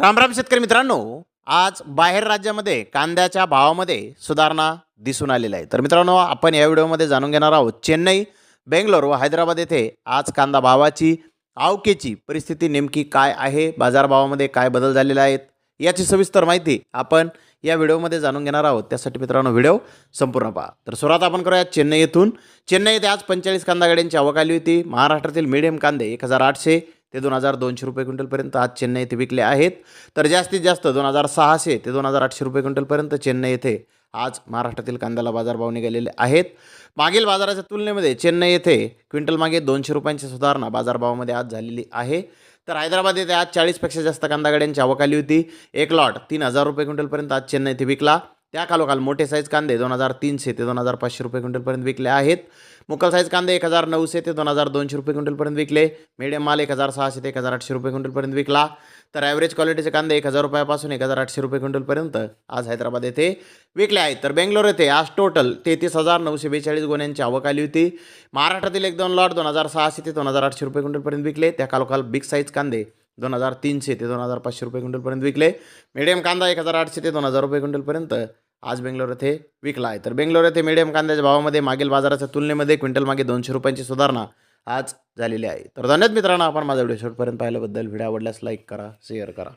रामराम शेतकरी मित्रांनो आज बाहेर राज्यामध्ये कांद्याच्या भावामध्ये सुधारणा दिसून आलेली आहे. तर मित्रांनो आपण या व्हिडिओमध्ये जाणून घेणार आहोत चेन्नई बेंगलोर व हैदराबाद येथे आज कांदा भावाची आवकेची परिस्थिती नेमकी काय आहे बाजारभावामध्ये काय बदल झालेले आहेत याची सविस्तर माहिती आपण या व्हिडिओमध्ये जाणून घेणार आहोत. त्यासाठी मित्रांनो व्हिडिओ संपूर्ण पहा. तर सुरुवात आपण करूया चेन्नई येथून. चेन्नई येथे आज पंचेचाळीस कांदा गाड्यांची आवक आली होती. महाराष्ट्रातील मिडियम कांदे एक हजार आठशे ते दोन हजार दोनशे रुपये क्विंटलपर्यंत आज चेन्नई येथे विकले आहेत. तर जास्तीत जास्त दोन हजार सहाशे ते दोन हजार आठशे रुपये क्विंटलपर्यंत चेन्नई येथे आज महाराष्ट्रातील कांद्याला बाजारभाव निघालेले आहेत. मागील बाजाराच्या तुलनेमध्ये चेन्नई येथे क्विंटल मागे दोनशे रुपयांची सुधारणा बाजारभावामध्ये आज झालेली आहे. तर हैदराबाद येथे आज चाळीसपेक्षा जास्त कांदा गाड्यांची आवक आली होती. एक लॉट तीन हजार रुपये क्विंटलपर्यंत आज चेन्नई येथे विकला. त्या खालोखाल मोठे साईज कांदे दोन हजार तीनशे ते दोन हजार पाचशे रुपये क्विंटलपर्यंत विकले आहेत. मुकल साईज कांदे एक हजार नऊशे ते दोन हजार दोनशे रुपये क्विंटलपर्यंत विकले. मिडियम माल एक हजार सहाशे ते एक हजार आठशे रुपये क्विंटलपर्यंत विकला. तर ॲव्हरेज क्वालिटीचे कांदे एक हजार रुपयापासून एक हजार आठशे रुपये क्विंटलपर्यंत आज हैदराबाद येथे विकले आहेत. तर बेंगलोर येथे आज टोटल तेहतीस हजार नऊशे बेचाळीस गोण्यांची आवक आली होती. महाराष्ट्रातील एक दोन लॉट दोन हजार सहाशे ते दोन हजार आठशे रुपये क्विंटलपर्यंत विकले. त्या कालोखाल बिग साईज कांदे दोन हजार तीनशे ते दोन हजार पाचशे रुपये क्विंटलपर्यंत विकले. मीडियम कांदा एक हजार आठशे ते दोन हजार रुपये क्विंटलपर्यंत आज बेंगलोर येथे विकला आहे. तर बेंगलोर येथे मीडियम कांद्याच्या भावामध्ये मागील बाजाराच्या तुलनेमध्ये क्विंटल मागे दोनशे रुपयांची सुधारणा आज झालेली आहे. तर धन्यवाद मित्रांनो आपण माझा व्हिडिओ शेवटपर्यंत पाहिल्याबद्दल. व्हिडिओ आवडल्यास लाईक करा शेअर करा.